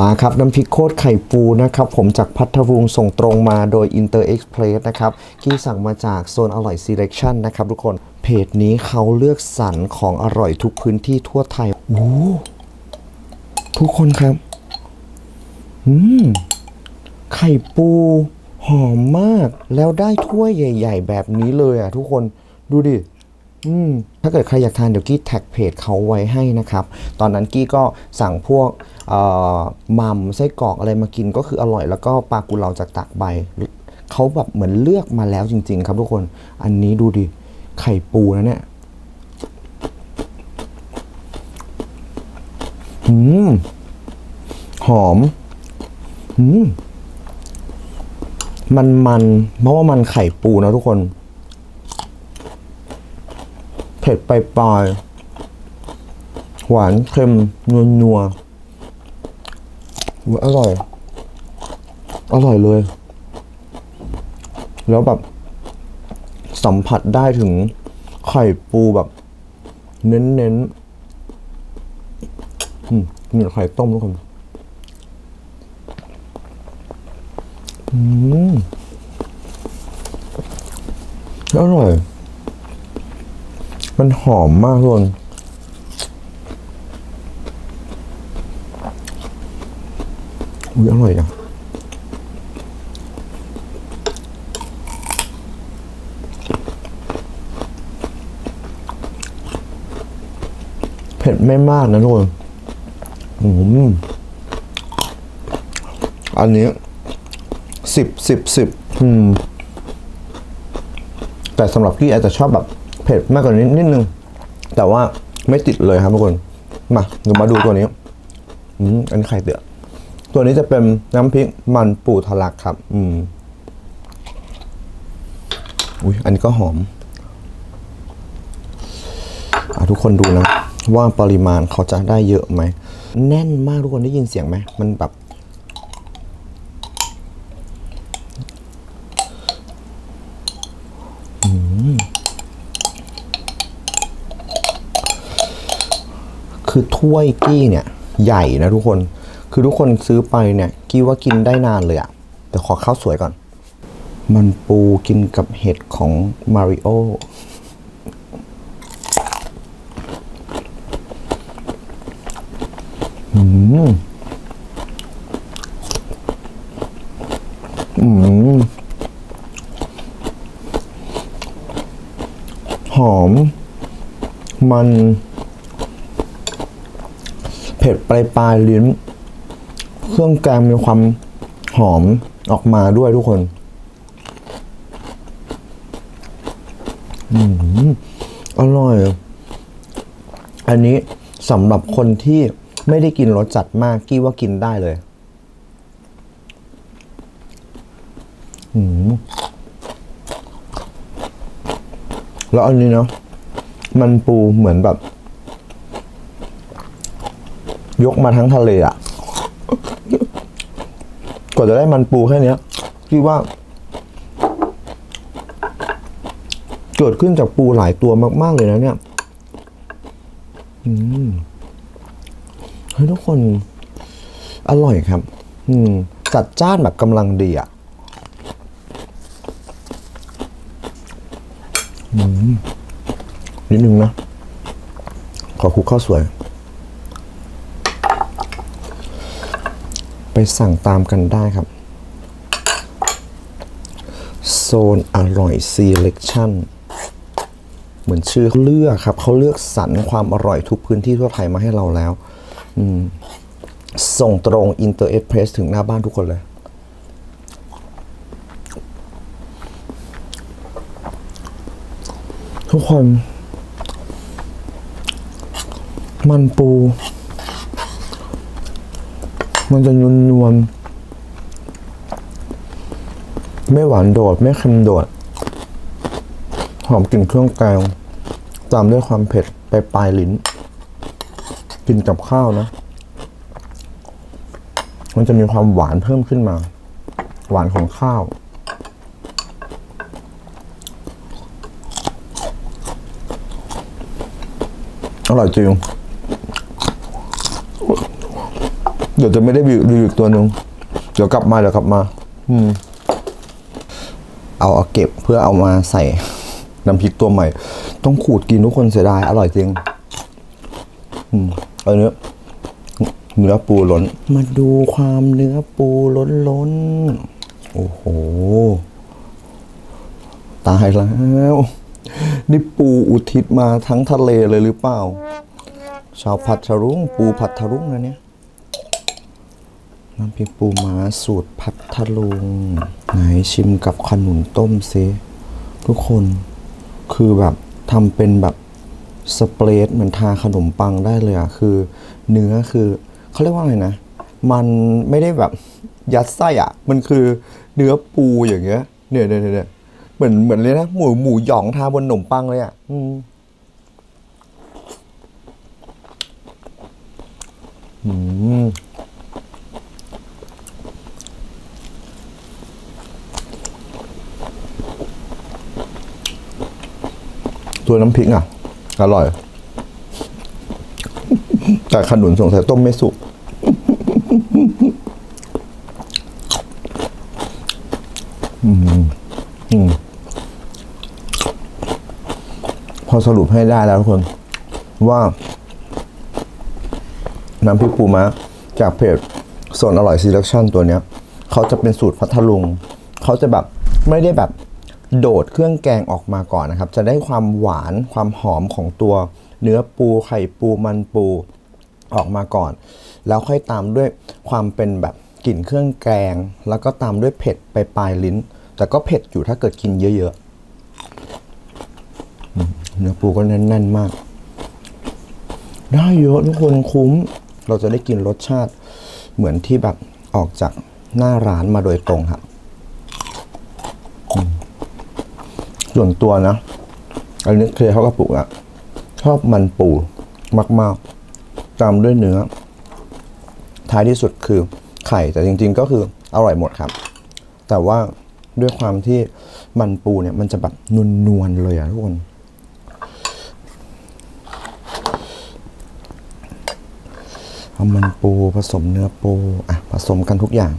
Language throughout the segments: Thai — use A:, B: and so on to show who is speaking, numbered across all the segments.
A: มาครับน้ำพริกโคตรไข่ปูนะครับ ผมจากพัทลุงส่งตรงมาโดย Inter Express นะครับที่สั่งมาจากโซนอร่อย Selection นะครับทุกคนเพจนี้เขาเลือกสรรของอร่อยทุกพื้นที่ทั่วไทยโอ้ทุกคนครับอืมไข่ปูหอมมากแล้วได้ถ้วยใหญ่ ๆ แบบนี้เลยอะทุกคนดูดิ อืม ถ้าเกิดใครอยากทานเดี๋ยวกี้แท็กเพจเขาไว้ให้นะครับ ตอนนั้นกี้ก็สั่งพวกมัมไส้กรอกอะไรมากินก็คืออร่อย แล้วก็ปลากุเลาจากตากใบเขาแบบเหมือนเลือกมาแล้วจริง ๆ ครับทุกคน อันนี้ดูดิ ไข่ปูนะเนี่ยอืมหอมอืมมันมันเพราะว่ามันไข่ปูนะทุกคน เผ็ดไปปลายหวานเค็มนัวนัวๆอร่อย อร่อยเลย แล้วแบบสัมผัสได้ถึงไข่ปูแบบ เน้นๆอืมนี่ไข่ต้มทุกคนอืมอร่อย มันหอมมากทุกคนอุ้ยอร่อยอะเผ็ดไม่มากนะทุกคนอืมอันนี้สิบสิบสิบอืมแต่สำหรับพี่อาจจะชอบแบบ เผ็ดมากกว่านี้นิดนึง แต่ว่าไม่ติดเลยครับทุกคน มาเดี๋ยวมาดูตัวนี้ อืมอันนี้ไข่เดือตัวนี้จะเป็นน้ำพริกมันปูทะลักครับ อืม อุ้ยอันนี้ก็หอมอทุกคนดูนะ ว่าปริมาณเขาจะได้เยอะไหม แน่นมากทุกคนได้ยินเสียงไหม มันแบบ คือถ้วยกี้เนี่ยใหญ่นะทุกคน คือทุกคนซื้อไปเนี่ยกี้ว่ากินได้นานเลยอะแต่ขอข้าวสวยก่อน มันปูกินกับเห็ดของมาริโออืมอืมหอม มัน เผ็ดปลายปลายลิ้น เครื่องแกงมีความหอมออกมาด้วยทุกคนอืมอร่อย อันนี้สำหรับคนที่ไม่ได้กินรสจัดมากกี้ว่ากินได้เลยอืมแล้วอันนี้เนาะมันปูเหมือนแบบ ยกมาทั้งทะเลอะกว่าจะได้มันปูแค่เนี้ยคิดว่า เกิดขึ้นจากปูหลายตัวมาก ๆ เลยนะเนี่ยอืมเฮ้ยทุกคน อร่อยครับ อืม จัดจ้านแบบกำลังดีอะอืมนิดนึงนะ ขอคุกข้าวสวย ไปสั่งตามกันได้ครับ โซนอร่อย selection เหมือนชื่อเลือกครับ เขาเลือกสรรความอร่อยทุกพื้นที่ทั่วไทยมาให้เราแล้วส่งตรง Inter Express ถึงหน้าบ้านทุกคนเลย ทุกคน มันปู มันจะนวลนวลๆไม่หวานโดด ไม่เค็มโดด หอมกลิ่นเครื่องแกงตามด้วยความเผ็ดไปปลายลิ้น กินกับข้าวนะ มันจะมีความหวานเพิ่มขึ้นมา หวานของข้าวอร่อยจริง เดี๋ยวจะไม่ได้รีวิวอีกตัวหนึ่งเดี๋ยวกลับมาเดี๋ยวกลับมา อืม เอาเอาเก็บเพื่อเอามาใส่น้ำพริกตัวใหม่ ต้องขูดกินทุกคนเสียดายอร่อยจริง อืมเอาเนื้อเนื้อปูล้น มาดูความเนื้อปูล้นล้นๆโอ้โห ตายแล้ว นี่ปูอุทิศมาทั้งทะเลเลยหรือเปล่า ชาวพัทรุงปูพัทรุงนะเนี่ย น้ำพริกปูม้าสูตรพัทลุง ไหนชิมกับขนุนต้มซิทุกคนคือแบบทำเป็นแบบสเปรดเหมือนทาขนมปังได้เลยอะคือ เนื้อคือเขาเรียกว่าอะไรนะ มันไม่ได้แบบยัดไส้อะมันคือเนื้อปูอย่างเงี้ยเนี่ยเนี่ยเนี่ยเหมือนเหมือนเลยนะหมูหมูหยองทาบนขนมปังเลยอะอืมอืม ตัวน้ำพริกอะ อร่อย แต่ขนุนสงสัยต้มไม่สุก อืม อืม พอสรุปให้ได้แล้วทุกคน ว่า น้ำพริกปูม้าจากเพจโซนอร่อยซีเลคชั่นตัวเนี้ย เขาจะเป็นสูตรพัทลุง เขาจะแบบ ไม่ได้แบบ โดดเครื่องแกงออกมาก่อนนะครับ จะได้ความหวานความหอมของตัวเนื้อปูไข่ปูมันปูออกมาก่อน แล้วค่อยตามด้วยความเป็นแบบกลิ่นเครื่องแกง แล้วก็ตามด้วยเผ็ดไปปลายลิ้น แต่ก็เผ็ดอยู่ถ้าเกิดกินเยอะๆเนื้อปูก็แน่นๆมาก ได้เยอะทุกคนคุ้ม เราจะได้กินรสชาติเหมือนที่แบบออกจากหน้าร้านมาโดยตรงครับอืม ส่วนตัวนะ อันนี้เคยเขากระปุกอะชอบมันปูมากๆ ตามด้วยเนื้อ ท้ายที่สุดคือไข่แต่จริง ๆ ก็คืออร่อยหมดครับ แต่ว่าด้วยความที่มันปูเนี่ย มันจะแบบนวลๆเลยอะทุกคนเอามันปูผสมเนื้อปูอะผสมกันทุกอย่าง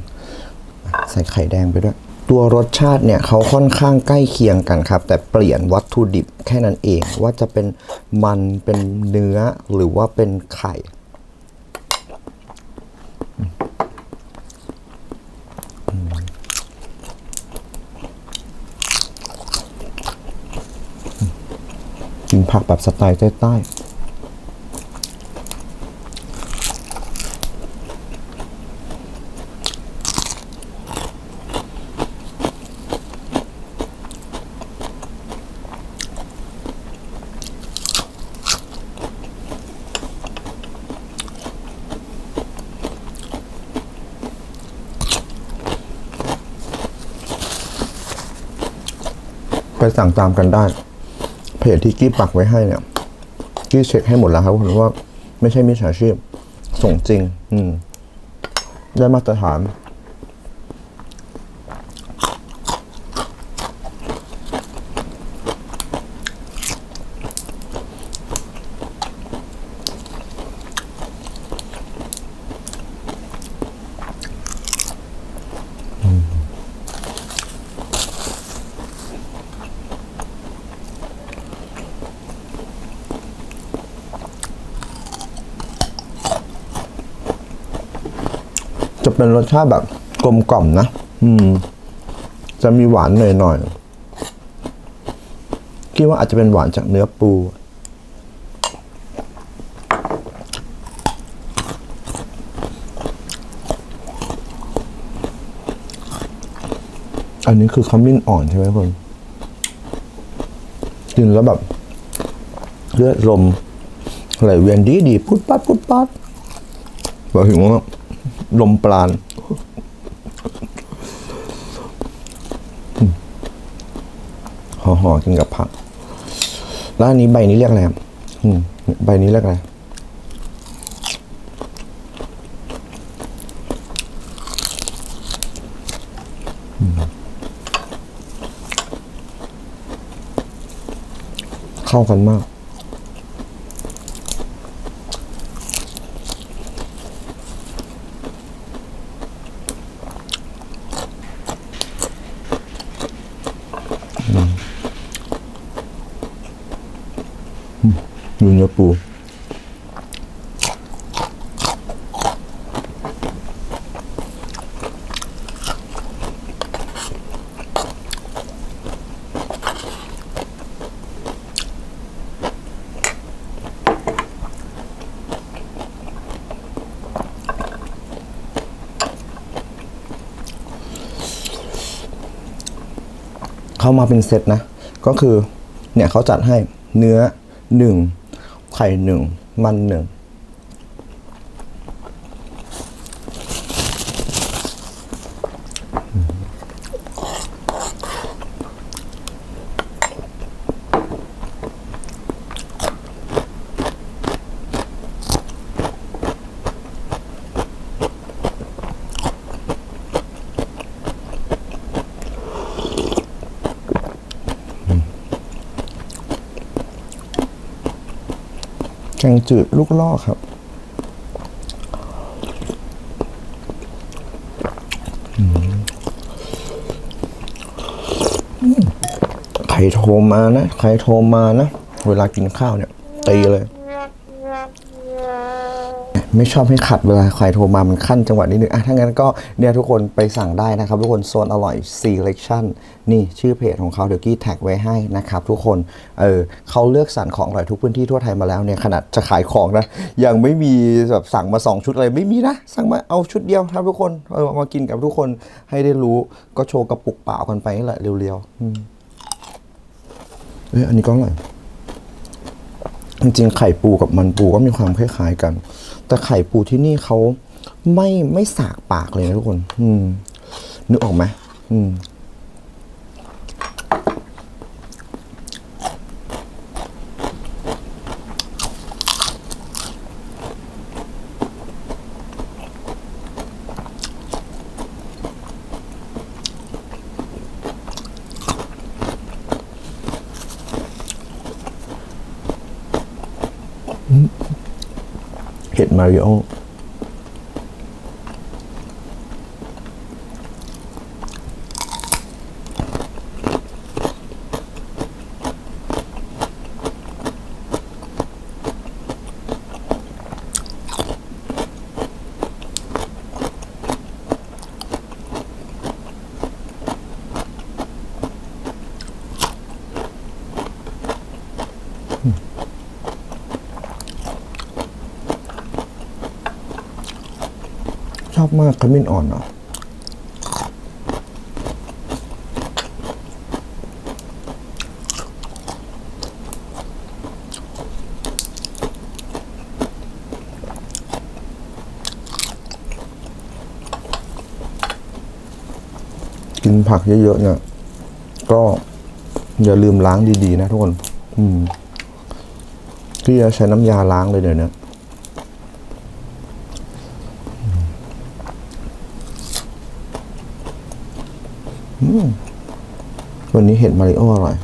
A: ใส่ไข่แดงไปด้วย ตัวรสชาติเนี่ยเขาค่อนข้างใกล้เคียงกันครับ แต่เปลี่ยนวัตถุดิบแค่นั้นเองว่าจะเป็นมันเป็นเนื้อหรือว่าเป็นไข่กินผักแบบสไตล์ใต้ๆ ไปสั่งตามกันได้ เพจที่กี้ปักไว้ให้เนี่ยกี้เช็คให้หมดแล้วครับผมว่าไม่ใช่มิจฉาชีพส่งจริง อืม ได้มาตรฐาน เป็นรสชาติแบบกลมกล่อมนะ อืม จะมีหวานหน่อยๆคิดว่าอาจจะเป็นหวานจากเนื้อปู อันนี้คือขมิ้นอ่อนใช่ไหมคนกินแล้วแบบเลือดลมไหลเวียนดีดีพุดปัดพุดปัดบอกถึงว่า ลมปราณห่อห่อๆกินกับผัก แล้วอันนี้ใบนี้เรียกอะไรครับใบนี้เรียกอะไรเข้ากันมาก ดูเนื้อปูเข้ามาเป็นเซตนะ ก็คือเนี่ยเขาจัดให้เนื้อหนึ่ง ไข่หนึ่งมันหนึ่ง แกงจืดลูกลอกครับใครโทรมานะ ใครโทรมานะ เวลากินข้าวเนี่ย ตีเลย ไม่ชอบให้ขัดเวลาใครโทรมามันขั้นจังหวะนิดนึงอะถ้างั้นก็เนี่ยทุกคนไปสั่งได้นะครับ ทุกคนโซนอร่อย selection นี่ชื่อเพจของเขาเดี๋ยวกี้แท็กไว้ให้นะครับ ทุกคนเออเขาเลือกสรรของอร่อยทุกพื้นที่ทั่วไทยมาแล้วเนี่ยขนาดจะขายของนะยังไม่มีแบบสั่งมา 2 ชุดอะไรไม่มีนะสั่งมาเอาชุดเดียวครับทุกคนเออมากินกับทุกคนให้ได้รู้ก็โชว์กระปุกเปล่ากันไปนี่แหละเร็วๆอืมเอ้ยอันนี้ก็อร่อยจริงๆไข่ปูกับมันปูก็มีความคล้ายๆกัน แต่ไข่ปูที่นี่เขาไม่ไม่สากปากเลยนะทุกคน อืมนึกออกไหมอืม เห็ ชอบมากขมิ้นอ่อนเนาะกินผักเยอะๆเนี่ย ก็อย่าลืมล้างดีๆนะทุกคน อืมพี่จะใช้น้ำยาล้างเลยเดี๋ยวนี้ วันนี้เห็ดมาริโออร่อย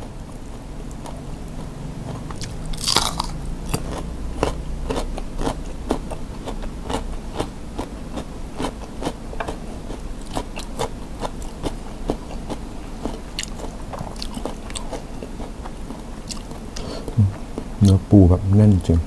A: เนื้อปูแบบแน่นจริง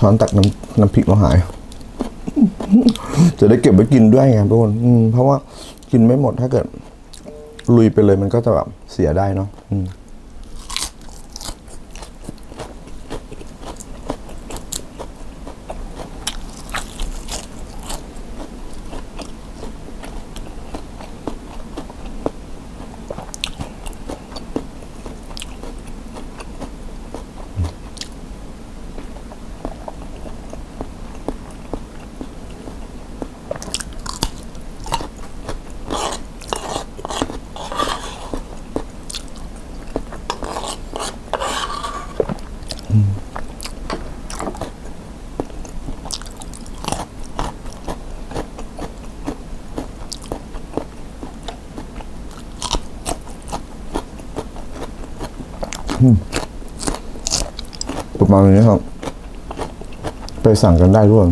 A: ช้อนตักน้ำน้ำพริกเราหาย จะได้เก็บไว้กินด้วยไงทุกคนอืมเพราะว่ากินไม่หมดถ้าเกิด ลุยไปเลยมันก็จะแบบเสียได้เนาะ อืมประมาณนี้ครับ ไปสั่งกันได้ด้วย